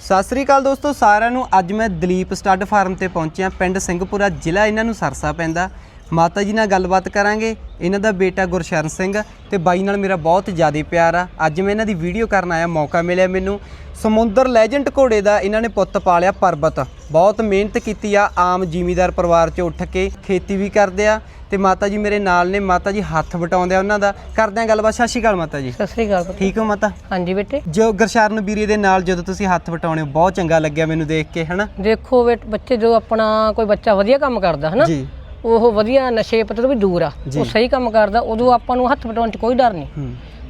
ਸਤਿ ਸ੍ਰੀ ਅਕਾਲ ਦੋਸਤੋ, ਸਾਰਿਆਂ ਨੂੰ ਅੱਜ ਮੈਂ ਦਲੀਪ ਸਟੱਡ ਫਾਰਮ ਤੇ ਪਹੁੰਚਿਆ। ਪਿੰਡ ਸਿੰਘਪੁਰਾ ਜ਼ਿਲ੍ਹਾ ਇਹਨਾਂ ਨੂੰ ਸਰਸਾ ਪੈਂਦਾ। ਮਾਤਾ ਜੀ ਨਾਲ ਗੱਲਬਾਤ ਕਰਾਂਗੇ। ਇਹਨਾਂ ਦਾ ਬੇਟਾ ਗੁਰਸ਼ਰਨ ਸਿੰਘ ਤੇ ਬਾਈ ਨਾਲ ਮੇਰਾ ਬਹੁਤ ਜ਼ਿਆਦਾ ਪਿਆਰ ਆ। ਅੱਜ ਮੈਂ ਇਹਨਾਂ ਦੀ ਵੀਡੀਓ ਕਰਨ ਆਇਆ ਮੌਕਾ ਮਿਲਿਆ ਮੈਨੂੰ। ਸਮੁੰਦਰ ਲੈਜੈਂਡ ਘੋੜੇ ਦਾ ਇਹਨਾਂ ਨੇ ਪੁੱਤ ਪਾਲਿਆ ਪਰਬਤ। ਬਹੁਤ ਮਿਹਨਤ ਕੀਤੀ ਆ ਆਮ ਜ਼ਿਮੀਦਾਰ ਪਰਿਵਾਰ 'ਚ ਉੱਠ ਕੇ ਖੇਤੀ ਵੀ ਕਰਦੇ ਆ ਤੇ ਮਾਤਾ ਜੀ ਮੇਰੇ ਨਾਲ ਨੇ ਮਾਤਾ ਜੀ ਹੱਥ ਵਟਾਉਂਦੇ ਆ ਉਹਨਾਂ ਦਾ। ਕਰਦੇ ਆ ਗੱਲਬਾਤ ਸਤਿ ਸ਼੍ਰੀ ਅਕਾਲ ਮਾਤਾ ਜੀ। ਸਤਿ ਸ੍ਰੀ ਅਕਾਲ ਪੁੱਤ। ਠੀਕ ਹੋ ਮਾਤਾ? ਹਾਂਜੀ ਬੇਟੇ। ਜੋ ਗਰਸ਼ਰਨ ਵੀਰੇ ਦੇ ਨਾਲ ਜਦੋਂ ਤੁਸੀਂ ਹੱਥ ਵਟਾਉਣੇ ਹੋ, ਬਹੁਤ ਚੰਗਾ ਲੱਗਿਆ ਮੈਨੂੰ ਦੇਖ ਕੇ ਹਨਾ? ਦੇਖੋ ਬੇਟ ਬੱਚੇ ਜੋ ਆਪਣਾ ਕੋਈ ਬੱਚਾ ਵਧੀਆ ਕੰਮ ਕਰਦਾ ਹਨਾ? ਜੀ। ਉਹ ਵਧੀਆ ਨਸ਼ੇ ਪੱਤੇ ਤੋਂ ਵੀ ਦੂਰ ਆ। ਉਹ ਸਹੀ ਕੰਮ ਕਰਦਾ ਉਦੋਂ ਆਪਾਂ ਨੂੰ ਹੱਥ ਵਟਾਉਣ 'ਚ ਕੋਈ ਡਰ ਨਹੀਂ।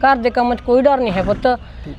ਘਰ ਦੇ ਕੰਮ 'ਚ ਕੋਈ ਡਰ ਨਹੀਂ ਹੈ ਪੁੱਤ।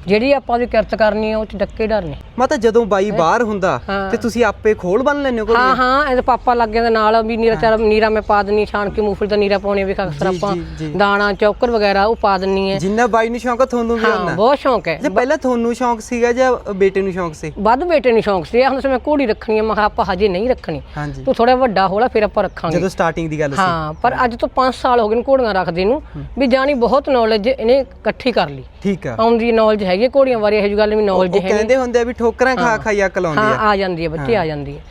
ਜਿਹੜੀ ਆਪਾਂ ਦੀ ਕਿਰਤ ਕਰਨੀ ਆ ਉਹ 'ਚ ਡੱਕੇ ਡਰ ਨਹੀਂ। ਮਾਤਾ ਜਦੋਂ ਬਾਈ ਬਾਹਰ ਹੁੰਦਾ ਹਾਂ। ਤੇ ਤੁਸੀਂ ਆਪੇ ਖੋਲ ਬੰਨ ਲੈਂਦੇ ਹੋ ਕੋਈ ਹਾਂ ਹਾਂ ਇਹਦੇ ਪਾਪਾ ਲੱਗੇ ਦੇ ਨਾਲ ਵੀ ਨੀਰਾ ਚਾਰ ਨੀਰਾ ਮੈਂ ਪਾ ਦਿੰਨੀ ਛਾਣ ਕੇ ਮੂੰਗਫਲੀ ਦਾ ਨੀਰਾ ਪਾਉਣੇ ਵੀ ਅਕਸਰ ਆਪਾਂ। ਦਾਣਾ ਚੌਕਰ ਵਗੈਰਾ ਉਹ ਪਾ ਦਿੰਨੀ ਹੈ ਜਿੰਨਾ ਬਾਈ ਨੂੰ ਸ਼ੌਂਕ ਤੁਹਾਨੂੰ ਵੀ ਹਾਂ ਉਹਨਾਂ ਬਹੁਤ ਸ਼ੌਂਕ ਹੈ। ਜੇ ਪਹਿਲਾਂ ਤੁਹਾਨੂੰ ਸ਼ੌਂਕ ਸੀਗਾ ਜਾਂ ਬੇਟੇ ਨੂੰ ਸ਼ੌਂਕ ਸੀ? ਵੱਧ ਬੇਟੇ ਨੂੰ ਸ਼ੌਂਕ ਸੀ। ਹੁਣ ਮੈਂ ਘੋੜੀ ਰੱਖਣੀ ਆ ਮੈਂ ਕਿਹਾ ਆਪਾਂ ਹਜੇ ਨਹੀਂ ਰੱਖਣੀ। ਤੂੰ ਥੋੜਾ ਵੱਡਾ ਹੋਲਾ ਫਿਰ ਆਪਾਂ ਰੱਖਾਂਗੇ। ਜਦੋਂ ਸਟਾਰਟਿੰਗ ਦੀ ਗੱਲ ਸੀ। ਹਾਂ ਪਰ ਅੱਜ ਤੋਂ 5 ਸਾਲ ਹੋ ਗਏ ਨੇ ਘੋੜੀਆਂ ਰੱਖਦੇ ਨੂੰ ਵੀ ਜਾਣੀ ਬਹੁਤ ਨੌਲੇਜ ਇਹਨੇ ਇਕੱਠੀ ਕਰ ਲਈ। ਠੀਕ ਆ। ਆਉਂਦੀ ਨੌਲੇਜ ਹੈਗੀ ਘੋੜੀਆਂ ਬਾਰੇ ਇਹੋ ਜਿਹੀ ਗੱਲ ਉਹ ਨੌਲੇਜ ਉਹ ਕਹਿੰਦੇ ਹੁੰਦੇ ਆ ਵੀ ਠੋਕਰਾਂ ਖਾ ਖਾ ਹੀ ਅਕਲ ਆਉਂਦੀ ਹਾਂ ਆ ਆ ਜਾਂਦੀ ਹੈ ਬੱਚੇ ਆ ਜਾਂਦੀ ਹੈ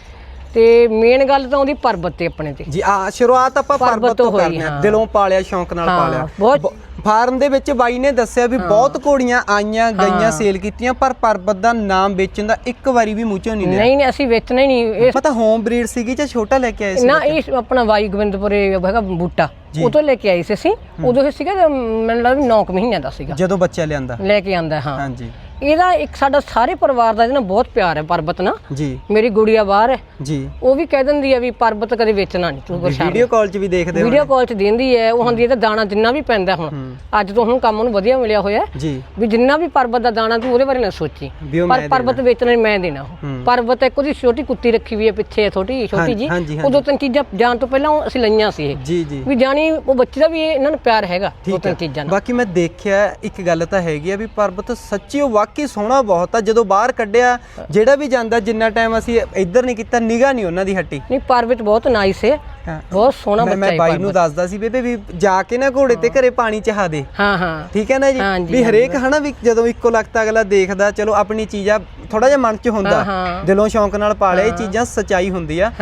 ਤੇ ਮੇਨ ਗੱਲ ਤਾਂ ਆਉਂਦੀ ਪਰਬਤ ਤੇ ਆਪਣੇ ਤੇ। ਜੀ ਆ ਸ਼ੁਰੂਆਤ ਆਪਾਂ ਪਰਬਤ ਤੋਂ ਹੋਈ, ਕਰਦੇ ਆ। ਹਾਂ। ਦਿਲੋਂ ਪਾਲਿਆ ਸ਼ੌਂਕ ਨਾਲ ਹਾਂ, ਪਾਲਿਆ। ਬਹੁਤ- ਫਾਰਮ ਦੇ ਵਿੱਚ ਬਾਈ ਨੇ ਦੱਸਿਆ ਵੀ ਬਹੁਤ ਘੋੜੀਆਂ ਆਈਆਂ ਗਈਆਂ ਸੇਲ ਕੀਤੀਆਂ ਪਰ ਪਰਬਤ ਦਾ ਨਾਮ ਵੇਚਣ ਦਾ ਇੱਕ ਵਾਰੀ ਵੀ ਮੂੰਹ ਚੋਂ ਨਹੀਂ ਲਿਆ। ਨਹੀਂ ਨਹੀਂ ਅਸੀਂ ਵੇਚਣਾ ਹੀ ਨਹੀਂ। ਇਹ ਪਤਾ ਹੋਮ ਬਰੀਡ ਸੀਗੀ ਜਾਂ ਛੋਟਾ ਲੈ ਕੇ ਆਏ ਸੀ ਨਾ ਇਹ ਆਪਣਾ ਵਾਈ ਗੋਬਿੰਦਪੁਰੇ ਹੈਗਾ ਬੂਟਾ। ਉਹ ਤੋਂ ਲੈ ਕੇ ਆਈ ਸੀ ਅਸੀਂ। ਉਦੋਂ ਇਹ ਸੀਗਾ ਮੈਨੂੰ ਲੱਗਦਾ 9 ਮਹੀਨਿਆਂ ਦਾ ਸੀਗਾ। ਜਦੋਂ ਬੱਚਾ ਲਿਆਂਦਾ। ਲੈ ਕੇ ਆਂਦਾ ਹਾਂ। ਹਾਂਜੀ। ਇਹਦਾ ਇੱਕ ਸਾਡਾ ਸਾਰੇ ਪਰਿਵਾਰ ਦਾ ਇਹਦੇ ਨਾਲ ਬਹੁਤ ਪਿਆਰ ਹੈ ਪਰਬਤ ਨਾਲ ਜੀ। ਮੇਰੀ ਗੁੜੀਆ ਬਾਹਰ ਹੈ। ਜੀ। ਉਹ ਵੀ ਕਹਿ ਦਿੰਦੀ ਆ ਵੀ ਪਰਬਤ ਕਦੇ ਵੇਚਣਾ ਨਹੀਂ ਤੂੰ ਗੁਰਸ਼ਾਨ ਵੀਡੀਓ ਕਾਲ 'ਚ ਵੀ ਦੇਖਦੇ ਹੋ ਵੀਡੀਓ ਕਾਲ 'ਚ ਦਿੰਦੀ ਹੈ ਉਹ ਹੁੰਦੀ ਤਾਂ ਦਾਣਾ ਜਿੰਨਾ ਵੀ ਪੈਂਦਾ ਹੁਣ। ਅੱਜ ਤੋਂ ਹੁਣ ਕੰਮ ਨੂੰ ਵਧੀਆ ਮਿਲਿਆ ਹੋਇਆ ਜੀ। ਵੀ ਜਿੰਨਾ ਵੀ ਪਰਬਤ ਦਾ ਦਾਣਾ ਤੂੰ ਉਹਦੇ ਬਾਰੇ ਨਾ ਸੋਚੀ। ਪਰ ਪਰਬਤ ਵੇਚਣਾ ਨਹੀਂ ਮੈਂ ਦੇਣਾ। ਪਰਬਤ ਇੱਕ ਉਹਦੀ ਛੋਟੀ ਕੁੱਤੀ ਰੱਖੀ ਵੀ ਹੈ ਪਿੱਛੇ ਛੋਟੀ ਛੋਟੀ ਜੀ ਉਹ ਦੋ ਤਿੰਨ ਚੀਜ਼ਾਂ ਜਾਣ ਤੋਂ ਪਹਿਲਾਂ ਅਸੀਂ ਲਈਆਂ ਸੀ ਇਹ। ਜੀ ਜੀ। ਵੀ ਜਾਣੀ ਉਹ ਬੱਚੇ ਦਾ ਵੀ ਇਹ- ਇਹਨਾਂ ਨੂੰ ਪਿਆਰ ਹੈਗਾ ਦੋ ਤਿੰਨ ਚੀਜ਼ਾਂ ਨਾਲ। ਬਾਕੀ ਮੈਂ ਦੇਖਿਆ ਇੱਕ ਗੱਲ ਤਾਂ ਹੈਗੀ ਆ ਵੀ ਪਰਬਤ ਸੱਚੀ ਉਹ ਵਾਕਈ ਸੋਹਣਾ ਬਹੁਤ ਆ ਜਦੋਂ ਬਾਹਰ ਕੱਢਿਆ ਜਿਹੜਾ ਵੀ ਜਾਂਦਾ ਜਿੰਨਾ ਟਾਈਮ ਅਸੀਂ ਇੱਧਰ ਨਹੀਂ ਕੀਤਾ ਨਿਗਾਹ ਨਹੀਂ ਉਹਨਾਂ ਦੀ ਹੱਟੀ। ਨਹੀਂ ਪਰਬਤ ਬਹੁਤ ਨਾਈਸ ਹੈ। ਬਹੁਤ ਸੋਹਣਾ ਮੈਂ ਬੱਚਾ ਮੈਂ ਹੈ ਬਾਈ ਪਰਬਤ। ਨੂੰ ਦੱਸਦਾ ਸੀ ਬੇਬੇ ਵੀ ਜਾ ਕੇ ਨਾ ਘੋੜੇ ਤੇ ਘਰੇ ਪਾਣੀ ਚਹਾ ਦੇ। ਹਾਂ ਹਾਂ। ਠੀਕ ਹੈ ਨਾ ਜੀ? ਵੀ ਹਰੇਕ ਹਨਾ ਵੀ ਜਦੋਂ ਇੱਕੋ ਲਖਤ ਅਗਲਾ ਦੇਖਦਾ ਚਲੋ ਆਪਣੀ ਚੀਜ਼ ਥੋੜਾ ਜਿਹਾ ਮਨ 'ਚ ਹੁੰਦਾ। ਦਿਲੋਂ ਸ਼ੌਂਕ ਨਾਲ ਪਾਲਿਆ ਇਹ ਚੀਜ਼ਾਂ ਸਚਾਈ ਹੁੰਦੀ ਆ।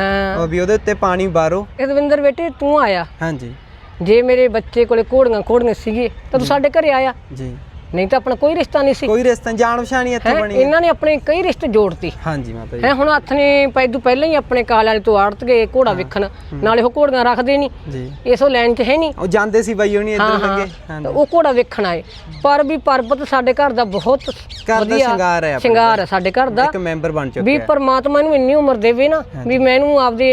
ਵੀ ਉਹਦੇ ਉੱਤੇ ਪਾਣੀ ਬਾਰੋ ਇਹ ਦਵਿੰਦਰ ਬੇਟੇ ਤੂੰ ਆਇਆ। ਹਾਂਜੀ। ਜੇ ਮੇਰੇ ਬੱਚੇ ਕੋਲੇ ਘੋੜੀਆਂ ਘੋੜੀਆਂ ਸੀਗੇ ਤਾਂ ਤੂੰ ਸਾਡੇ ਘਰੇ ਆਇਆ। ਜੀ। ਨਹੀਂ ਤਾਂ ਆਪਣਾ ਕੋਈ ਰਿਸ਼ਤਾ ਨਹੀਂ ਸੀ। ਕੋਈ ਰਿਸ਼ਤਾ ਜਾਣ ਪਛਾਣੀ ਇੱਥੇ ਹੈਂ, ਬਣੀ ਹੈ। ਇਹਨਾਂ ਨੇ ਆਪਣੇ ਕਈ ਰਿਸ਼ਤੇ ਜੋੜਤੀ। ਹਾਂਜੀ ਮਾਤਾ ਜੀ। ਹੈ ਹੁਣ ਹੱਥ ਨੇ ਪੈਦੂ ਪਹਿਲਾਂ ਹੀ ਆਪਣੇ ਕਾਲ ਵਾਲੇ ਤੋਂ ਆੜਤ ਗਏ ਘੋੜਾ ਵੇਖਣ। ਨਾਲੇ ਉਹ ਘੋੜੀਆਂ ਰੱਖਦੇ ਨਹੀਂ। ਜੀ। ਇਸੋ ਲਾਈਨ 'ਚ ਹੈ ਨਹੀਂ। ਉਹ ਜਾਂਦੇ ਸੀ ਬਾਈ ਹੋਣੀ ਇੱਧਰ ਹਾਂ ਲੰਗੇ। ਹਾਂ ਤੇ ਉਹ ਘੋੜਾ ਵੇਖਣ ਆਏ। ਪਰ ਵੀ ਪਰਬਤ ਸਾਡੇ ਘਰ ਦਾ ਬਹੁਤ ਦਾ ਸ਼ਿੰਗਾਰ ਹੈ ਆਪਣੇ ਸ਼ਿੰਗਾਰ ਹੈ ਸਾਡੇ ਘਰ ਦਾ। ਇੱਕ ਮੈਂਬਰ ਬਣ ਚੁੱਕਿਆ ਵੀ ਪਰਮਾਤਮਾ ਨੂੰ ਇੰਨੀ ਉਮਰ ਦੇਵੇ ਨਾ ਵੀ ਮੈਨੂੰ ਆਪਦੇ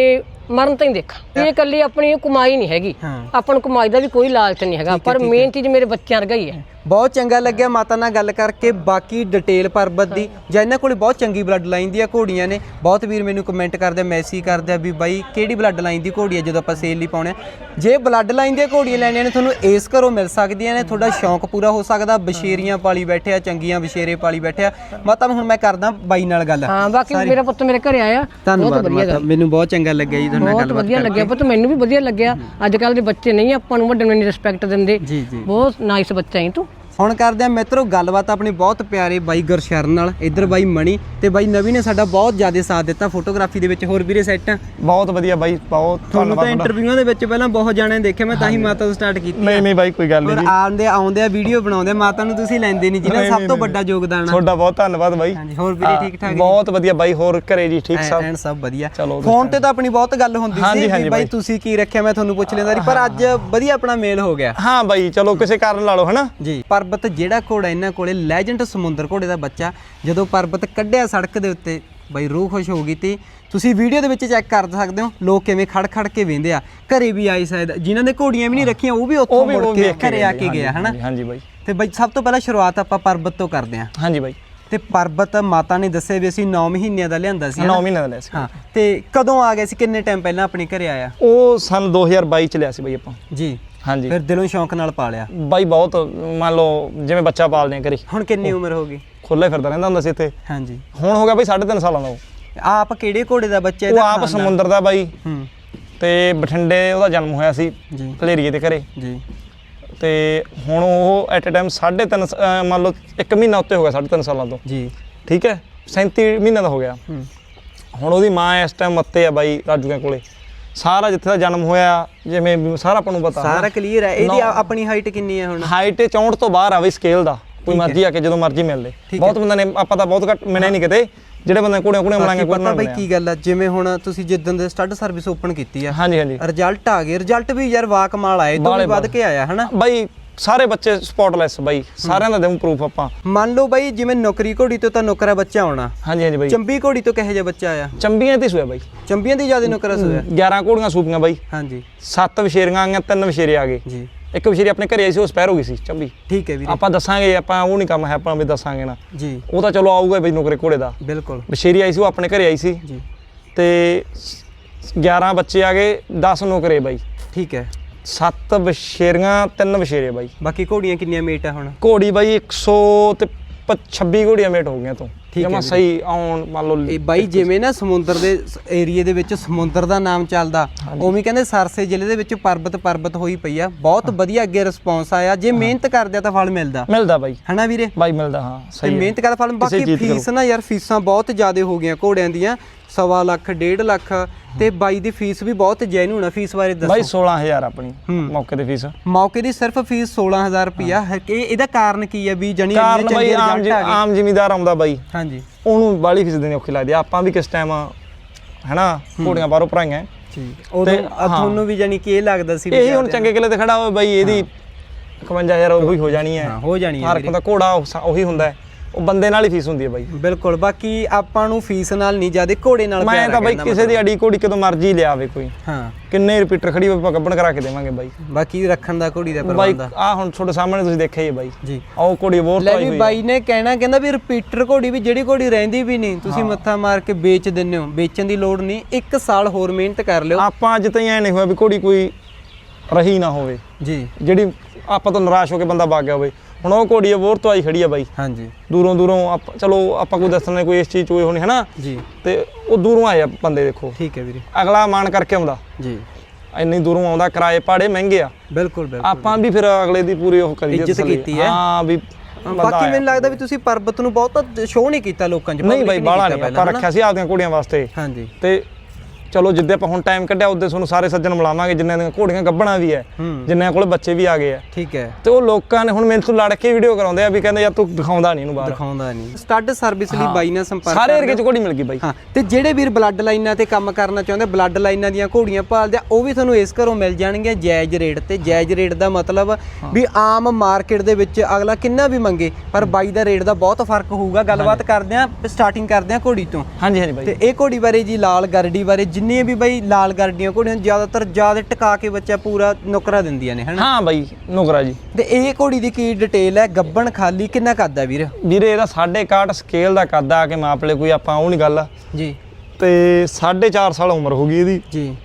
ਮਰਨ ਤਾਈਂ ਦੇਖਾਂ। ਇਹ ਇਕੱਲੀ ਆਪਣੀ ਕਮਾਈ ਨਹੀਂ ਹੈਗੀ। ਹਾਂ। ਆਪਾਂ ਨੂੰ ਕਮਾਈ ਦਾ ਵੀ ਕੋਈ ਲਾਲਚ ਨਹੀਂ ਹੈਗਾ। ਪਰ ਮੇਨ ਚੀਜ਼ ਮੇਰੇ ਬੱਚਿਆਂ ਵਰਗਾ ਹੀ ਹੈ। ਬਹੁਤ ਚੰਗਾ ਲੱਗਿਆ ਮਾਤਾ ਨਾਲ ਗੱਲ ਕਰਕੇ ਬਾਕੀ ਡਿਟੇਲ ਪਰਬਤ ਦੀ ਜਾਂ ਇਹਨਾਂ ਕੋਲੇ ਬਹੁਤ ਚੰਗੀ ਬਲੱਡ ਲਾਈਨ ਦੀਆਂ ਘੋੜੀਆਂ ਨੇ। ਬਹੁਤ ਵੀਰ ਮੈਨੂੰ ਕਮੈਂਟ ਕਰਦੇ ਮੈਸੇਜ ਕਰਦੇ ਆ ਵੀ ਬਾਈ ਕਿਹੜੀ ਬਲੱਡ ਲਾਈਨ ਦੀ ਘੋੜੀ ਹੈ ਜਦੋਂ ਆਪਾਂ ਸੇਲ ਲਈ ਪਾਉਣੇ। ਜੇ ਬਲੱਡ ਲਾਈਨ ਦੀਆਂ ਘੋੜੀਆਂ ਲੈਣੀਆਂ ਨੇ ਤੁਹਾਨੂੰ ਇਸ ਘਰੋਂ ਮਿਲ ਸਕਦੀਆਂ ਨੇ। ਤੁਹਾਡਾ ਸ਼ੌਂਕ ਪੂਰਾ ਹੋ ਸਕਦਾ ਬਸ਼ੇਰੀਆਂ ਪਾਲੀ ਬੈਠੇ ਆ ਚੰਗੀਆਂ ਬਸ਼ੇਰੇ ਪਾਲੀ ਬੈਠੇ ਆ। ਮਾਤਾ ਹੁਣ ਮੈਂ ਕਰਦਾ ਬਾਈ ਨਾਲ ਗੱਲ। ਹਾਂ ਬਾਕੀ ਮੇਰਾ ਪੁੱਤ ਮੇਰੇ ਘਰੇ ਆਇਆ। ਧੰਨਵਾਦ ਮਾਤਾ ਮੈਨੂੰ ਬਹੁਤ ਚੰਗਾ ਲੱਗਿਆ ਜੀ ਤੁਹਾਡੇ ਨਾਲ ਬਹੁਤ ਵਧੀਆ ਲੱਗਿਆ ਪੁੱਤ ਮੈਨੂੰ ਵੀ ਵਧੀਆ ਲੱਗਿਆ। ਅੱਜ ਕੱਲ ਦੇ ਬੱਚੇ ਨਹੀਂ ਆਪਾਂ ਨੂੰ ਵੱਡੇ ਨੂੰ ਰਿਸਪੈਕਟ ਦਿੰਦੇ। ਜੀ ਜੀ। ਬਹੁਤ ਨਾਈਸ ਬੱਚਾ ਹੈ ਤੂੰ। ਹੁਣ ਕਰਦੇ ਆ ਮਿੱਤਰੋ ਗੱਲਬਾਤ ਆਪਣੇ ਬਹੁਤ ਪਿਆਰੇ ਬਾਈ ਗੁਰਸ਼ਰਨ ਨਾਲ ਇੱਧਰ ਬਾਈ ਮਣੀ ਤੇ ਬਾਈ ਨਵੀ ਨੇ ਸਾਡਾ ਬਹੁਤ ਜ਼ਿਆਦਾ ਸਾਥ ਦਿੱਤਾ ਫੋਟੋਗ੍ਰਾਫੀ ਦੇ ਵਿੱਚ ਹੋਰ ਵੀਰੇ ਸੈੱਟ ਬਹੁਤ ਵਧੀਆ ਬਾਈ ਬਹੁਤ ਤੁਹਾਨੂੰ ਤਾਂ ਇੰਟਰਵਿਊਆਂ ਦੇ ਵਿੱਚ ਪਹਿਲਾਂ ਬਹੁਤ ਜਾਣੇ ਦੇਖੇ ਮੈਂ ਤਾਂ ਹੀ ਮਾਤਾ ਤੋਂ ਸਟਾਰਟ ਕੀਤੀ ਨਹੀਂ ਨਹੀਂ ਬਾਈ ਕੋਈ ਗੱਲ ਨਹੀਂ ਆਉਂਦੇ ਆਉਂਦੇ ਆ ਵੀਡੀਓ ਬਣਾਉਂਦੇ ਮਾਤਾ ਨੂੰ ਤੁਸੀਂ ਲੈਂਦੇ ਨਹੀਂ ਜਿਹਨਾਂ ਸਭ ਤੋਂ ਵੱਡਾ ਯੋਗਦਾਨ ਆ। ਤੁਹਾਡਾ ਬਹੁਤ ਧੰਨਵਾਦ ਬਾਈ। ਹਾਂਜੀ ਹੋਰ ਵੀਰੇ ਠੀਕ ਠਾਕ ਬਹੁਤ ਵਧੀਆ ਬਾਈ ਹੋਰ ਘਰੇ ਜੀ ਠੀਕ ਸਭ? ਐਨ ਸਭ ਵਧੀਆ। ਚਲੋ ਫੋਨ ਤੇ ਤਾਂ ਆਪਣੀ ਬਹੁਤ ਗੱਲ ਹੁੰਦੀ ਸੀ ਵੀ ਬਾਈ। ਤੁਸੀਂ ਕੀ ਰੱਖਿਆ ਮੈਂ ਤੁਹਾਨੂੰ ਪੁੱਛ ਲੈਂਦਾ ਸੀ ਪਰ ਅੱਜ ਵਧੀਆ ਆਪਣਾ ਮੇਲ ਹੋ ਗਿਆ। ਹਾਂ ਬਾਈ ਚਲੋ ਕਿਸੇ ਕਾਰਨ ਲਾ ਲਓ ਹਨਾ? ਜੀ ਪਰਬਤ ਜਿਹੜਾ ਘੋੜਾ ਇਹਨਾਂ ਕੋਲੇ ਲੈਜੈਂਡ ਸਮੁੰਦਰ ਘੋੜੇ ਦਾ ਬੱਚਾ ਜਦੋਂ ਪਰਬਤ ਕੱਢਿਆ ਸੜਕ ਦੇ ਉੱਤੇ ਬਈ ਰੂਹ ਖੁਸ਼ ਹੋ ਗਈ ਤੇ। ਤੁਸੀਂ ਵੀਡੀਓ ਦੇ ਵਿੱਚ ਚੈੱਕ ਕਰ ਸਕਦੇ ਹੋ ਲੋਕ ਕਿਵੇਂ ਖੜ ਖੜ ਕੇ ਵੇਂਦੇ ਆ। ਘਰੇ ਵੀ ਆਏ ਸ਼ਾਇਦ ਜਿਨ੍ਹਾਂ ਨੇ ਘੋੜੀਆਂ ਵੀ ਨਹੀਂ ਰੱਖੀਆਂ ਉਹ ਵੀ ਉੱਥੋਂ ਮੁੜ ਕੇ ਘਰੇ ਆ ਕੇ ਗਿਆ ਹਨਾ? ਹਾਂਜੀ, ਬਾਈ। ਤੇ ਬਈ ਸਭ ਤੋਂ ਪਹਿਲਾਂ ਸ਼ੁਰੂਆਤ ਆਪਾਂ ਪਰਬਤ ਤੋਂ ਕਰਦੇ ਹਾਂ। ਹਾਂਜੀ ਬਾਈ। ਤੇ ਪਰਬਤ ਮਾਤਾ ਨੇ ਦੱਸਿਆ ਵੀ ਅਸੀਂ 9 ਮਹੀਨਿਆਂ ਦਾ ਲਿਆਂਦਾ ਸੀ 9 ਹਨਾ? ਮਹੀਨੇ ਦਾ ਲਿਆ ਸੀ। ਹਾਂ ਤੇ ਕਦੋਂ ਆ ਗਏ ਸੀ ਕਿੰਨੇ ਟਾਈਮ ਪਹਿਲਾਂ ਆਪਣੇ ਘਰੇ ਆਇਆ? ਉਹ ਸਨ 2022 ਚ ਲਿਆ ਸੀ ਬਾਈ ਆਪਾਂ। ਜੀ। ਹਾਂਜੀ। ਫਿਰ ਦਿਲੋਂ ਸ਼ੌਂਕ ਨਾਲ ਪਾਲਿਆ? ਬਾਈ ਬਹੁਤ ਮੰਨ ਲਓ ਜਿਵੇਂ ਬੱਚਾ ਪਾਲਦੇ ਆ ਘਰੇ ਹੁਣ ਕਿੰਨੀ ਉਮਰ ਹੋ ਗਈ? ਖੁੱਲੇ ਫਿਰਦਾ ਰਹਿੰਦਾ ਹੁੰਦਾ ਸੀ ਇੱਥੇ। ਹਾਂਜੀ। ਹੁਣ ਹੋ ਗਿਆ ਬਾਈ 3.5 ਸਾਲਾਂ ਦਾ ਉਹ। ਆਪ ਕਿਹੜੇ ਘੋੜੇ ਦਾ ਬੱਚਾ ਉਹ ਇਹਦਾ ਆਪ? ਸਮੁੰਦਰ ਦਾ ਬਾਈ। ਹੂੰ। ਤੇ ਬਠਿੰਡੇ ਉਹਦਾ ਜਨਮ ਹੋਇਆ ਸੀ ਜੀ। ਭਲੇਰੀਏ ਦੇ ਘਰੇ। ਜੀ। ਤੇ ਹੁਣ ਉਹ ਐਟ ਅ ਟਾਈਮ 3.5 ਮੰਨ ਲਓ 1 ਮਹੀਨਾ ਉੱਤੇ ਹੋ ਗਿਆ 3.5 ਸਾਲਾਂ ਤੋਂ। ਜੀ। ਠੀਕ ਹੈ? 37 ਮਹੀਨਾ ਦਾ ਹੋ ਗਿਆ। ਹੂੰ। ਹੁਣ ਉਹਦੀ ਮਾਂ ਇਸ ਟਾਈਮ ਮੱਤੇ ਆ ਬਾਈ ਰਾਜੂਆਂ ਕੋਲੇ। ਸਾਰਾ ਜਿੱਥੇ ਦਾ ਜਨਮ ਹੋਇਆ ਜਿਵੇਂ ਵੀ ਸਾਰਾ ਆਪਾਂ ਨੂੰ ਪਤਾ ਸਾਰਾ ਕਲੀਅਰ ਹੈ। ਇਹਦੀ ਆ- ਆਪਣੀ ਹਾਈਟ ਕਿੰਨੀ ਹੈ ਹੁਣ? ਹਾਈਟ 64 ਤੋਂ ਬਾਹਰ ਆ ਬਈ ਸਕੇਲ ਦਾ। ਕੋਈ ਮਰਜ਼ੀ ਆ ਕੇ ਜਦੋਂ ਮਰਜ਼ੀ ਮਿਲ ਲੇ। ਬਹੁਤ ਬੰਦੇ ਨੇ ਆਪਾਂ ਤਾਂ ਬਹੁਤ ਘੱਟ ਮਿਲੇ ਨਹੀਂ ਕਿਤੇ। ਜਿਹੜੇ ਬੰਦੇ ਕੁੜੀਆਂ ਕੁੜੀਆਂ ਮਿਲਾਂਗੇ ਬਾਕੀ ਕੋਈ ਪਤਾ ਨਾ ਬਈ ਮਿਲਿਆ। ਕੀ ਗੱਲ ਆ ਜਿਵੇਂ ਹੁਣ ਤੁਸੀਂ ਜਿੱਦਣ ਦੇ ਸਟੱਡ ਸਰਵਿਸ ਓਪਨ ਕੀਤੀ ਆ। ਹਾਂਜੀ ਹਾਂਜੀ। ਰਿਜ਼ਲਟ ਆ ਗਏ। ਰਿਜ਼ਲਟ ਵੀ ਯਾਰ ਵਾ ਕਮਾਲ ਆਏ। ਤੋਂ ਵੀ ਵੱਧ ਕੇ ਆਇਆ ਹਨਾ? ਬਾਈ ਸਾਰੇ ਬੱਚੇ ਸਪੌਟਲੈਸ ਬਾਈ ਸਾਰਿਆਂ ਦਾ ਦੇਉਂ ਪ੍ਰੂਫ ਆਪਾਂ। ਮੰਨ ਲਓ ਬਾਈ ਜਿਵੇਂ ਨੌਕਰੀ ਘੋੜੀ ਤੋਂ ਤਾਂ ਨੌਕਰਾ ਬੱਚਾ ਆਉਣਾ। ਹਾਂਜੀ ਹਾਂਜੀ ਬਾਈ। ਚੰਬੀ ਘੋੜੀ ਤੋਂ ਕਿਹੋ ਜਿਹਾ ਬੱਚਾ ਆਇਆ? ਚੰਬੀਆਂ ਤੇ ਸੋਇਆ ਬਾਈ। ਚੰਬੀਆਂ ਦੀ ਜ਼ਿਆਦਾ ਨੌਕਰਾ ਸੋਇਆ? 11 ਘੋੜੀਆਂ ਸੂਪੀਆਂ ਬਾਈ। ਹਾਂਜੀ। ਸੱਤ ਵਿਸ਼ੇਰੀਆਂ ਆ ਗਈਆਂ ਤਿੰਨ ਵਿਸ਼ੇਰੇ ਆ ਗਏ। ਜੀ। ਇੱਕ ਵਿਸ਼ੇਰੀ ਆਪਣੇ ਘਰੇ ਆਈ ਸੀ ਉਹ ਸਪੈਰ ਹੋ ਗਈ ਸੀ ਚੰਬੀ। ਠੀਕ ਹੈ ਵੀਰੇ। ਆਪਾਂ ਦੱਸਾਂਗੇ ਆਪਾਂ ਉਹ ਨਹੀਂ ਕੰਮ ਹੈ ਆਪਾਂ ਵੀ ਦੱਸਾਂਗੇ ਨਾ। ਜੀ। ਉਹ ਤਾਂ ਚਲੋ ਆਊਗਾ ਬਈ ਨੌਕਰੇ ਘੋੜੇ ਦਾ। ਬਿਲਕੁਲ। ਵਿਸ਼ੇਰੀ ਆਈ ਸੀ ਉਹ ਆਪਣੇ ਘਰੇ ਆਈ ਸੀ। ਜੀ। ਤੇ 11 ਬੱਚੇ ਆ ਗਏ 10 ਨੌਕਰੇ ਬਾਈ। ਠੀਕ ਹੈ। ਸੱਤ ਵਿਸ਼ੇਰੀਆਂ ਤਿੰਨ ਵਿਸ਼ੇਰੇ ਬਾਈ। ਬਾਕੀ ਘੋੜੀਆਂ ਕਿੰਨੀਆਂ ਮੇਟ ਆ ਹੁਣ? ਘੋੜੀ ਬਾਈ 100 ਤੇ ਪ- 26 ਘੋੜੀਆਂ ਮੇਟ ਹੋ ਗਈਆਂ ਤੋਂ। ਠੀਕ ਹੈ। ਸਹੀ ਆਉਣ ਮੰਨ ਲਓ ਇਹ ਬਾਈ ਜਿਵੇਂ ਨਾ ਸਮੁੰਦਰ ਦੇ ਏਰੀਏ ਦੇ ਵਿੱਚ ਸਮੁੰਦਰ ਦਾ ਨਾਮ ਚੱਲਦਾ ਉਵੇਂ ਕਹਿੰਦੇ ਸਰਸੇ ਜ਼ਿਲ੍ਹੇ ਦੇ ਵਿੱਚ ਪਰਬਤ ਪਰਬਤ ਹੋਈ ਪਈ ਆ। ਬਹੁਤ ਵਧੀਆ ਅੱਗੇ ਰਿਸਪੌਂਸ ਆਇਆ। ਜੇ ਮਿਹਨਤ ਕਰਦੇ ਆ ਤਾਂ ਫਲ ਮਿਲਦਾ। ਮਿਲਦਾ ਬਾਈ। ਹਨਾ ਵੀਰੇ? ਬਾਈ ਮਿਲਦਾ ਹਾਂ ਸਹੀ। ਮਿਹਨਤ ਕਰਦਾ ਫਲ ਬਾਕੀ। ਫੀਸ ਨਾ ਯਾਰ ਫੀਸਾਂ ਬਹੁਤ ਜ਼ਿਆਦਾ ਹੋ ਗਈਆਂ ਘੋੜਿਆਂ ਦੀਆਂ। ਸਵਾ ਲੱਖ ਡੇਢ ਲੱਖ ਤੇ ਬਾਈ ਦੀ ਫੀਸ ਵੀ ਬਹੁਤ ਜੈਨੂਨ ਆ ਫੀਸ ਬਾਰੇ ਬਾਈ ਦੱਸੋ 16000 ਆਪਣੀ। ਮੌਕੇ ਤੇ ਫੀਸ। ਮੌਕੇ ਦੀ ਸਿਰਫ ਫੀਸ 16000 ਰੁਪਿਆ ਹੈ। ਕਿ ਇਹਦਾ ਕਾਰਨ ਕੀ ਹੈ ਵੀ ਜਣੀ ਕਾਰਨ ਬਾਈ ਆਮ ਜੀ- ਆਮ ਜ਼ਿਮੀਦਾਰ ਆਉਂਦਾ ਬਾਈ। ਹਾਂਜੀ। ਉਹਨੂੰ ਬਾਲੀ ਫੀਸ ਦੇਣੀ ਔਖੀ ਲੱਗਦੀ ਆ। ਆਪਾਂ ਵੀ ਕਿਸ ਟਾਈਮ ਹੈਨਾ ਘੋੜੀਆਂ ਬਾਹਰੋਂ ਭਰਾਈਆਂ। ਠੀਕ। ਉਦੋਂ ਆ ਤੁਹਾਨੂੰ ਵੀ ਜਾਨੀ ਕਿ ਇਹ ਲੱਗਦਾ ਸੀ ਵੀ ਇਹੀ ਹੁਣ ਚੰਗੇ ਕਿਲੇ ਤੇ ਖੜਾ ਹੋਵੇ ਬਾਈ ਇਹਦੀ 51000 ਉਹੀ ਹੋ ਜਾਣੀ ਹੈ। ਹਾਂ ਹੋ ਜਾਣੀ ਹੈ ਹਰ ਇੱਕ ਦਾ ਘੋੜਾ ਉਹੀ ਹੁੰਦਾ ਹੈ। ਉਹ ਬੰਦੇ ਨਾਲ ਹੀ ਫੀਸ ਹੁੰਦੀ ਹੈ ਬਾਈ। ਬਿਲਕੁਲ ਬਾਕੀ ਆਪਾਂ ਨੂੰ ਫੀਸ ਨਾਲ ਨਹੀਂ ਜ਼ਿਆਦਾ ਘੋੜੇ ਨਾਲ ਮੈਂ ਤਾਂ ਬਾਈ ਕਿਸੇ ਦੀ ਅੜੀ ਘੋੜੀ ਕਦੋਂ ਮਰਜ਼ੀ ਲਿਆਵੇ ਕੋਈ। ਹਾਂ। ਕਿੰਨੇ ਰਿਪੀਟਰ ਖੜੀ ਹੋਵੇ ਆਪਾਂ ਗੱਬਣ ਕਰਾ ਕੇ ਦੇਵਾਂਗੇ ਬਾਈ। ਬਾਕੀ ਰੱਖਣ ਦਾ ਘੋੜੀ ਦਾ ਪ੍ਰਬੰਧ ਆ। ਆ ਹੁਣ ਤੁਹਾਡੇ ਸਾਹਮਣੇ ਤੁਸੀਂ ਦੇਖਿਆ ਹੀ ਬਾਈ। ਜੀ। ਆਹ ਘੋੜੀ ਬੋਰ ਲੈ ਵੀ ਹੋਈ ਹੈ। ਬਾਈ ਨੇ ਕਹਿਣਾ ਕਹਿੰਦਾ ਵੀ ਰਿਪੀਟਰ ਘੋੜੀ ਵੀ ਜਿਹੜੀ ਘੋੜੀ ਰਹਿੰਦੀ ਵੀ ਨਹੀਂ ਤੁਸੀਂ ਮੱਥਾ ਮਾਰ ਕੇ ਵੇਚ ਦਿੰਦੇ ਹੋ। ਵੇਚਣ ਦੀ ਲੋੜ ਨਹੀਂ ਇੱਕ ਸਾਲ ਹੋਰ ਮਿਹਨਤ ਕਰ ਲਿਓ। ਆਪਾਂ ਅੱਜ ਤਾਈਂ ਐ ਨਹੀਂ ਹੋਇਆ ਵੀ ਘੋੜੀ ਕੋਈ ਰਹੀ ਨਾ ਹੋਵੇ। ਜੀ। ਜਿਹੜੀ ਆਪਾਂ ਤੋਂ ਨਿਰਾਸ਼ ਹੋ ਕੇ ਬੰਦਾ ਵਗ ਗਿਆ ਹੋਵੇ। ਹੁਣ ਉਹ ਘੋੜੀ ਬੋਰ ਤੋਂ ਆਈ ਖੜੀ ਆ ਬਾਈ। ਹਾਂਜੀ। ਦੂਰੋਂ ਦੂਰੋਂ ਆਪਾਂ ਚਲੋ ਆਪਾਂ ਕੋਈ ਦੱਸਣਾ ਕੋਈ ਇਸ ਚੀਜ਼ ਚ ਹੋਈ ਹੋਣੀ ਹੈ ਨਾ ਜੀ। ਤੇ ਉਹ ਦੂਰੋਂ ਆਏ ਆ ਬੰਦੇ ਦੇਖੋ। ਠੀਕ ਹੈ ਵੀਰੇ। ਅਗਲਾ ਮਾਣ ਕਰਕੇ ਆਉਂਦਾ। ਜੀ। ਇੰਨੀ ਦੂਰੋਂ ਆਉਂਦਾ ਕਿਰਾਏ ਪਾੜੇ ਮਹਿੰਗੇ ਆ। ਬਿਲਕੁਲ ਬਿਲਕੁਲ। ਆਪਾਂ ਵੀ ਫਿਰ ਅਗਲੇ ਦੀ ਪੂਰੀ ਉਹ ਕਰੀ ਇੱਜ਼ਤ ਕੀਤੀ ਹੈ। ਹਾਂ ਵੀ ਬਾਕੀ। ਮੈਨੂੰ ਲੱਗਦਾ ਵੀ ਤੁਸੀਂ ਪਰਬਤ ਨੂੰ ਬਹੁਤ ਸ਼ੋਅ ਨਹੀਂ ਕੀਤਾ ਲੋਕਾਂ 'ਚ ਨਹੀਂ ਬਾਈ ਬਾਲਾ ਨਹੀਂ ਆਪਾਂ ਰੱਖਿਆ ਸੀ ਆਪਦੀਆਂ ਘੋੜੀਆਂ ਵਾਸਤੇ। ਹਾਂਜੀ। ਤੇ ਚਲੋ ਜਿੱਦੇ ਆਪਾਂ ਹੁਣ ਟਾਈਮ ਕੱਢਿਆ ਉਹਦੇ ਤੁਹਾਨੂੰ ਸਾਰੇ ਸੱਜਣ ਮਿਲਾਵਾਂਗੇ ਜਿੰਨਾਂ ਦੀਆਂ ਘੋੜੀਆਂ ਗੱਭਣਾ ਵੀ ਹੈ। ਜਿੰਨਿਆਂ ਕੋਲ ਬੱਚੇ ਵੀ ਆ ਗਏ ਆ ਠੀਕ ਹੈ ਤੇ ਉਹ ਲੋਕਾਂ ਨੇ ਹੁਣ ਤੋਂ ਲੜ ਕੇ ਵੀਡੀਓ ਕਰਾਉਂਦੇ ਆ ਵੀ ਕਹਿੰਦੇ ਯਾਰ ਤੂੰ ਦਿਖਾਉਂਦਾ ਨਹੀਂ ਇਹਨੂੰ ਬਾਹਰ। ਦਿਖਾਉਂਦਾ ਨਹੀਂ ਸਟੱਡ ਸਰਵਿਸ ਲਈ ਬਾਈ ਨਾਲ ਸੰਪਰਕ ਸਾਰੇ ਏਰੀਏ ਚ ਘੋੜੀ ਮਿਲ ਗਈ ਬਾਈ। ਹਾਂ। ਤੇ ਜਿਹੜੇ ਵੀਰ ਬਲੱਡ ਲਾਈਨਾਂ ਤੇ ਕੰਮ ਕਰਨਾ ਚਾਹੁੰਦੇ ਬਲੱਡ ਲਾਈਨਾਂ ਦੀਆਂ ਘੋੜੀਆਂ ਭਾਲਦੇ ਆ ਉਹ ਵੀ ਤੁਹਾਨੂੰ ਇਸ ਘਰੋਂ ਮਿਲ ਜਾਣਗੀਆਂ ਜਾਇਜ਼ ਰੇਟ ਤੇ। ਜਾਇਜ਼ ਰੇਟ ਦਾ ਮਤਲਬ ਵੀ ਆਮ ਮਾਰਕੀਟ ਦੇ ਵਿੱਚ ਅਗਲਾ ਕਿੰਨਾ ਵੀ ਮੰਗੇ ਪਰ ਬਾਈ ਦਾ ਰੇਟ ਦਾ ਬਹੁਤ ਫ਼ਰਕ ਹੋਊਗਾ। ਗੱਲਬਾਤ ਕਰਦੇ ਆ ਸਟਾਰਟਿੰਗ ਕਰਦੇ ਆ ਘੋੜੀ ਤੋਂ। ਹਾਂਜੀ ਹਾਂਜੀ ਬਾਈ। ਤੇ ਇਹ ਘੋੜੀ ਬਾਰੇ ਜੀ ਲਾਲ ਗਰਡੀ ਬਾਰੇ ਜਿੰਨੀਆਂ ਵੀ ਬਾਈ ਲਾਲ ਗਰਡੀਆਂ ਘੋੜੀਆਂ ਜ਼ਿਆਦਾਤਰ ਜ਼ਿਆਦਾ ਟਿਕਾ ਕੇ ਬੱਚਾ ਪੂਰਾ ਨੁਕਰਾ ਦਿੰਦੀਆਂ ਨੇ ਹਨਾ? ਹਾਂ ਬਾਈ ਨੁਕਰਾ ਜੀ। ਤੇ ਇਹ ਘੋੜੀ ਦੀ ਕੀ ਡਿਟੇਲ ਹੈ? ਗੱਬਣ ਖਾਲੀ ਕਿੰਨਾ ਹੈ ਵੀਰ? ਵੀਰੇ ਇਹਦਾ 61 ਸਕੇਲ ਦਾ ਕੱਦ ਆ ਕੇ ਮਾਪ ਲੈ ਕੋਈ ਆਪਾਂ ਉਹ ਨਹੀਂ ਗੱਲ। ਜੀ। ਤੇ 4.5 ਸਾਲ ਉਮਰ ਹੋ ਗਈ ਇਹਦੀ। ਜੀ।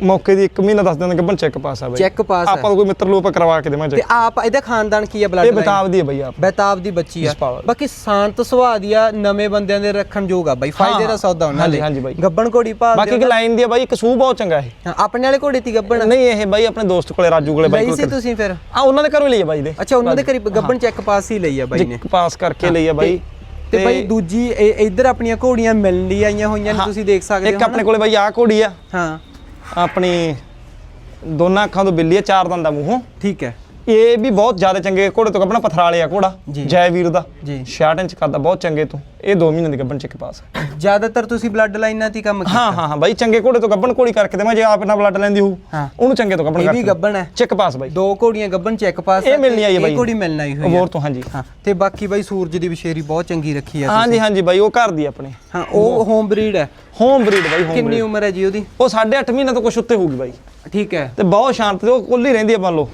ਮੌਕੇ ਦੀ 1 ਮਹੀਨਾ 10 ਦਿਨ ਗੱਭਣ ਚੈੱਕ ਪਾਸ ਆ ਬਾਈ। ਚੈੱਕ ਪਾਸ ਹੈ ਆਪਾਂ ਕੋਈ ਮਿੱਤਰ ਲੋਪ ਕਰਵਾ ਕੇ ਦੇਵਾਂ ਤੇ ਚੈੱਕ ਆਪ ਇਹਦਾ ਖਾਨਦਾਨ ਕੀ ਹੈ ਬਲੱਡ ਇਹ ਬਤਾਵ ਦੀ ਹੈ ਬਾਈ ਆਪ। ਬੈਤਾਬ ਦੀ ਬੱਚੀ ਆ। ਜਸਪਾਲ। ਬਾਕੀ ਸ਼ਾਂਤ ਸੁਭਾਅ ਦੀ ਆ ਨਵੇਂ ਬੰਦਿਆਂ ਦੇ ਰੱਖਣ ਯੋਗ ਆ ਬਾਈ। ਫਾਇਦੇ ਦਾ ਸੌਦਾ ਉਹਨਾਂ ਹਾਂਜੀ, ਦੇ। ਹਾਂਜੀ ਬਾਈ। ਗੱਬਣ ਘੋੜੀ ਬਾਕੀ ਇੱਕ ਲਾਈਨ ਦੀ ਹੈ ਬਾਈ ਇੱਕ ਸੂਹ ਬਹੁਤ ਚੰਗਾ ਇਹ। ਹਾਂ, ਆਪਣੇ ਵਾਲੇ ਘੋੜੇ ਤੀ ਗੱਬਣ ਨਹੀਂ ਇਹ ਬਾਈ ਆਪਣੇ ਦੋਸਤ ਕੋਲੇ ਰਾਜੂ ਕੋਲੇ ਬਾਈ ਲਈ ਸੀ ਤੁਸੀਂ ਫਿਰ? ਆ ਉਹਨਾਂ ਦੇ ਘਰੋਂ ਹੀ ਲਈ ਆ ਬਾਈ ਦੇ। ਅੱਛਾ ਉਹਨਾਂ ਦੇ ਕਰੀਬ ਗੱਬਣ ਚੈੱਕ ਪਾਸ ਹੀ ਲਈ ਆ ਬਾਈ ਨੇ। ਇੱਕ ਪਾਸ ਕਰਕੇ ਲਈ ਆ ਬਾਈ। ਤੇ ਬਾਈ ਦੂਜੀ ਇਹ- ਇੱਧਰ ਆਪਣੀਆਂ ਘੋੜੀਆਂ ਮਿਲਣ ਲਈ ਆਈਆਂ ਹੋਈਆਂ ਨੇ ਤੁਸੀਂ ਦੇਖ ਸਕਦੇ ਇੱਕ ਹੋ ਆਪਣੇ ਕੋਲੇ ਬਾਈ ਆ ਘੋੜੀ ਆ। ਹਾਂ। ਆਪਣੀ ਦੋਨਾਂ ਅੱਖਾਂ ਤੋਂ ਬਿੱਲੀ ਹੈ ਚਾਰ ਦੰਦਾਂ ਮੂੰਹੋਂ। ਠੀਕ ਹੈ। ਇਹ ਵੀ ਬਹੁਤ ਜ਼ਿਆਦਾ ਚੰਗੇ ਘੋੜੇ ਤੋਂ ਕੱਪਣਾ ਪਥਰਾਲੇ ਆ ਘੋੜਾ ਜੀ। ਵੀਰ ਦਾ। ਜੀ। 66 ਇੰਚ ਕਰਦਾ ਬਹੁਤ ਚੰਗੇ ਤੋਂ। ਇਹ 2 ਮਹੀਨੇ ਦੀ ਗੱਭਣ ਚ ਇੱਕ ਪਾਸ। ਜ਼ਿਆਦਾਤਰ ਤੁਸੀਂ ਬਲੱਡ ਲਾਈਨਾਂ ਤੇ ਹੀ ਕੰਮ ਕੀਤਾ। ਹਾਂ ਹਾਂ ਹਾਂ ਬਾਈ ਚੰਗੇ ਘੋੜੇ ਤੋਂ ਗੱਭਣ ਘੋੜੀ ਕਰਕੇ ਦੇਵਾਂ ਜੇ ਆਪ ਨਾਲ ਬਲੱਡ ਲੈਂਦੀ ਹਾਂ। ਉਹਨੂੰ ਚੰਗੇ ਤੋਂ ਗੱਭਣ ਇਹ ਵੀ ਕਰਕੇ ਗੱਬਣ ਹੈ। ਚੈੱਕ ਪਾਸ ਬਾਈ। ਦੋ ਘੋੜੀਆਂ ਗੱਬਣ ਚੈੱਕ ਪਾਸ ਇਹ ਮਿਲਣੀ ਆਈ ਹੈ ਬਾਈ। ਇਹ ਘੋੜੀ ਮਿਲਣ ਆਈ ਹੋਈ ਆ। ਅਬੋਰ ਤੋਂ ਹਾਂਜੀ। ਹਾਂ ਤੇ ਬਾਕੀ ਬਾਈ ਸੂਰਜ ਦੀ ਵਿਸ਼ੇਰੀ ਬਹੁਤ ਚੰਗੀ ਰੱਖੀ ਆ ਹਾਂਜੀ ਹਾਂਜੀ ਬਾਈ ਉਹ ਘਰ ਦੀ ਆਪਣੇ। ਹਾਂ ਉਹ ਹੋਮ ਬਰੀਡ ਹੈ। ਹੋਮ ਬਰੀਡ ਬਾਈ ਹੋਮ ਕਿੰਨੀ ਉਮਰ ਹੈ ਜੀ ਉਹਦੀ? ਉਹ 8.5 ਮਹੀਨੇ ਤੋਂ ਕੁਛ ਉੱਤੇ ਹੋਊਗੀ ਬਾਈ। ਠੀਕ ਹੈ। ਤੇ ਬਹੁਤ ਸ਼ਾਂਤ ਤੇ ਉਹ ਕੋਲੀ ਰਹਿੰਦੀ ਆ ਮੰਨ ਲਓ।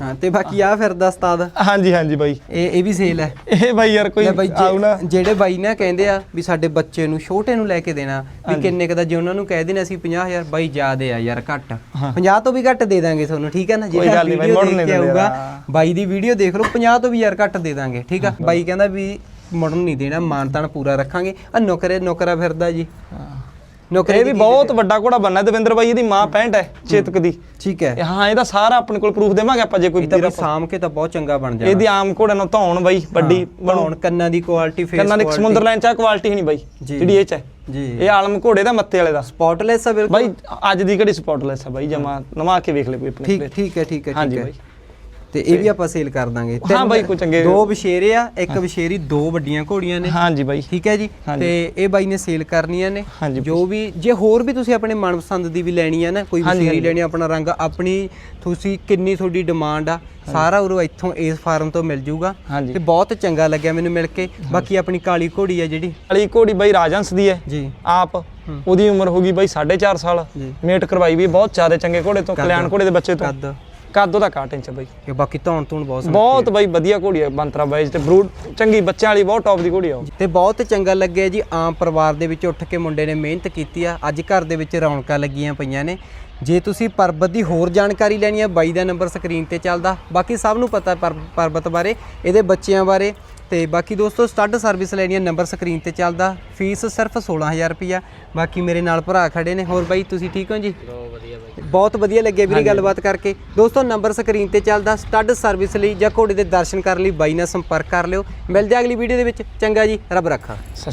ਹਾਂ ਤੇ ਬਾਕੀ ਆ ਫਿਰਦਾ ਉਸਤਾਦ। ਹਾਂਜੀ ਹਾਂਜੀ ਬਾਈ। ਇਹ ਇਹ ਵੀ ਸੇਲ ਹੈ। ਇਹ ਬਾਈ ਯਾਰ ਕੋਈ ਲੈ ਬਾਈ ਆਉ ਨਾ। ਜਿਹੜੇ ਬਾਈ ਨਾ ਕਹਿੰਦੇ ਆ ਵੀ ਸਾਡੇ ਬੱਚੇ ਨੂੰ ਛੋਟੇ ਨੂੰ ਲੈ ਕੇ ਦੇਣਾ ਵੀ ਕਿੰਨੇ ਕ ਦਾ ਜੇ ਉਹਨਾਂ ਨੂੰ ਕਹਿ ਦੇਣਾ ਅਸੀਂ 50000 ਬਾਈ ਜ਼ਿਆਦੇ ਆ ਯਾਰ ਘੱਟ। 50 ਤੋਂ ਵੀ ਘੱਟ ਦੇ ਦਾਂਗੇ ਤੁਹਾਨੂੰ ਠੀਕ ਹੈ ਨਾ? ਕੋਈ ਗੱਲ ਨੀ ਬਾਈ, video ਮੁੜ ਦੇਖ ਨੀ ਕੇ ਦਿੰਦੇ ਆਊਗਾ ਯਾਰ। ਬਾਈ ਦੀ ਵੀਡੀਓ ਦੇਖ ਲਓ 50 ਤੋਂ ਵੀ ਯਾਰ ਘੱਟ ਦੇ ਦਾਂਗੇ ਠੀਕ ਆ? ਬਾਈ ਕਹਿੰਦਾ ਵੀ ਮੁੜਨ ਨਹੀਂ ਦੇਣਾ ਮਾਨਤਾਨ ਪੂਰਾ ਰੱਖਾਂਗੇ। ਆ ਨੌਕਰੇ ਨੌਕਰਾ ਫਿਰਦਾ ਜੀ। ਨੌਕਰੀ ਇਹ ਵੀ ਬਹੁਤ ਵੱਡਾ ਘੋੜਾ ਬੰਨਾ ਦਵਿੰਦਰ ਬਾਈ ਇਹਦੀ ਮਾਂ 65 ਹੈ ਚੇਤਕ ਦੀ। ਠੀਕ ਹੈ। ਹਾਂ ਇਹਦਾ ਸਾਰਾ ਆਪਣੇ ਕੋਲ ਪ੍ਰੂਫ ਦੇਵਾਂਗੇ ਆਪਾਂ ਜੇ ਕੋਈ ਵੀਰ ਸਾਮ ਕੇ ਤਾਂ ਬਹੁਤ ਚੰਗਾ ਬਣ ਜਾਣਾ। ਇਹਦੀ ਆਮ ਘੋੜੇ ਨਾਲ ਧੌਣ ਬਾਈ ਵੱਡੀ ਬਣਾਉਣ ਕੰਨਾਂ ਦੀ ਕੁਆਲਿਟੀ ਫੇਸ ਕੰਨਾਂ ਦੀ ਸਮੁੰਦਰ ਲਾਈਨ ਚ ਕੁਆਲਿਟੀ ਨਹੀਂ ਬਾਈ। ਜਿਹੜੀ ਇਹ ਚ ਹੈ। ਜੀ। ਇਹ ਆਲਮ ਘੋੜੇ ਦਾ ਮੱਤੇ ਵਾਲੇ ਦਾ। ਸਪੌਟਲੈਸ ਆ ਬਿਲਕੁਲ। ਬਾਈ ਅੱਜ ਦੀ ਘੜੀ ਸਪੌਟਲੈਸ ਆ ਬਾਈ ਜਮਾ ਨਵਾ ਕੇ ਵੇਖ ਲੈ ਕੋਈ ਆਪਣੇ ਠੀਕ ਠੀਕ ਹੈ ਠੀਕ ਹੈ ਠੀਕ ਹੈ। ਬਾਈ। ਤੇ ਇਹ ਵੀ ਆਪਾਂ ਸੇਲ ਕਰ ਦਾਂਗੇ। ਹਾਂ ਬਾਈ, ਕੋਈ ਚੰਗੇ- ਦੋ ਵਿਸ਼ੇਰੇ ਆ ਇੱਕ ਵਿਸ਼ੇਰੀ ਦੋ ਵੱਡੀਆਂ ਘੋੜੀਆਂ ਨੇ। ਹਾਂਜੀ ਬਾਈ। ਠੀਕ ਹੈ ਜੀ। ਤੇ ਇਹ ਬਾਈ ਨੇ ਸੇਲ ਕਰਨੀਆਂ ਨੇ। ਜੋ ਵੀ ਜੇ ਹੋਰ ਵੀ ਤੁਸੀਂ ਆਪਣੇ ਮਨਪਸੰਦ ਦੀ ਵੀ ਲੈਣੀ ਆ ਨਾ ਕੋਈ ਹਾਂਜੀ। ਲੈਣੀ ਆਪਣਾ ਰੰਗ ਆਪਣੀ ਤੁਸੀਂ ਕਿੰਨੀ ਤੁਹਾਡੀ ਡਿਮਾਂਡ ਆ ਸਾਰਾ ਉਰੋਂ ਇੱਥੋਂ ਇਸ ਫਾਰਮ ਤੋਂ ਮਿਲ ਜੂਗਾ। ਤੇ ਬਹੁਤ ਚੰਗਾ ਲੱਗਿਆ ਮੈਨੂੰ ਮਿਲ ਕੇ। ਬਾਕੀ ਆਪਣੀ ਕਾਲੀ ਘੋੜੀ ਆ ਜਿਹੜੀ। ਵਾਲੀ ਘੋੜੀ ਬਾਈ ਰਾਜਹੰਸ ਦੀ ਹੈ। ਜੀ। ਆਪ ਉਹਦੀ ਉਮਰ ਹੋ ਗਈ ਬਾਈ 4.5 ਸਾਲ। ਮੇਟ ਕਰਵਾਈ ਵੀ ਬਹੁਤ ਜ਼ਿਆਦਾ ਚੰਗੇ ਘੋੜੇ ਤੋਂ ਕਲਿਆਣ ਘੋੜੇ ਦੇ ਬੱਚੇ ਤੋਂ। ਕੱਦ ਕੱਦ ਉਹਦਾ ਕਾਟ ਇੰਚ ਆ ਬਾਈ। ਤੇ ਬਾਕੀ ਧੌਣ ਧੂਣ ਬਹੁਤ ਬਹੁਤ ਬਾਈ ਵਧੀਆ ਘੋੜੀ ਹੈ ਬੰਤਰਾ ਬਾਈ ਤੇ ਬਰੂਡ ਚੰਗੀ ਬੱਚਿਆਂ ਵਾਲੀ ਬਹੁਤ ਟੌਪ ਦੀ ਘੋੜੀ ਆ ਉਹ। ਤੇ ਬਹੁਤ ਚੰਗਾ ਲੱਗਿਆ ਜੀ ਆਮ ਪਰਿਵਾਰ ਦੇ ਵਿੱਚ ਉੱਠ ਕੇ ਮੁੰਡੇ ਨੇ ਮਿਹਨਤ ਕੀਤੀ ਆ। ਅੱਜ ਘਰ ਦੇ ਵਿੱਚ ਰੌਣਕਾਂ ਲੱਗੀਆਂ ਪਈਆਂ ਨੇ। ਜੇ ਤੁਸੀਂ ਪਰਬਤ ਦੀ ਹੋਰ ਜਾਣਕਾਰੀ ਲੈਣੀ ਹੈ ਬਾਈ ਦਾ ਨੰਬਰ ਸਕਰੀਨ ਤੇ ਚੱਲਦਾ। ਬਾਕੀ ਸਭ ਨੂੰ ਪਤਾ ਪਰ- ਪਰਬਤ ਬਾਰੇ ਇਹਦੇ ਬੱਚਿਆਂ ਬਾਰੇ। ਤੇ ਬਾਕੀ ਦੋਸਤੋ ਸਟੱਡ ਸਰਵਿਸ ਲੈਣੀ ਹੈ ਨੰਬਰ ਸਕਰੀਨ ਤੇ ਚੱਲਦਾ। ਫੀਸ ਸਿਰਫ 16000 ਰੁਪਿਆ ਬਾਕੀ ਮੇਰੇ ਨਾਲ ਭਰਾ ਖੜੇ ਨੇ। ਹੋਰ ਬਾਈ ਤੁਸੀਂ ਠੀਕ ਹੋ ਜੀ? ਬਹੁਤ ਵਧੀਆ ਬਾਈ। ਬਹੁਤ ਵਧੀਆ ਲੱਗਿਆ ਵੀਰੇ ਗੱਲਬਾਤ ਕਰਕੇ। ਦੋਸਤੋ ਨੰਬਰ ਸਕਰੀਨ ਤੇ ਚੱਲਦਾ। ਸਟੱਡ ਸਰਵਿਸ ਲਈ ਜਾਂ ਘੋੜੇ ਦੇ ਦਰਸ਼ਨ ਕਰਨ ਲਈ ਬਾਈ ਨਾਲ ਸੰਪਰਕ ਕਰ ਲਿਓ। ਮਿਲ ਜਾ ਅਗਲੀ ਵੀਡੀਓ ਦੇ ਵਿੱਚ। ਚੰਗਾ ਜੀ ਰੱਬ ਰੱਖਾ। ਸਤਿ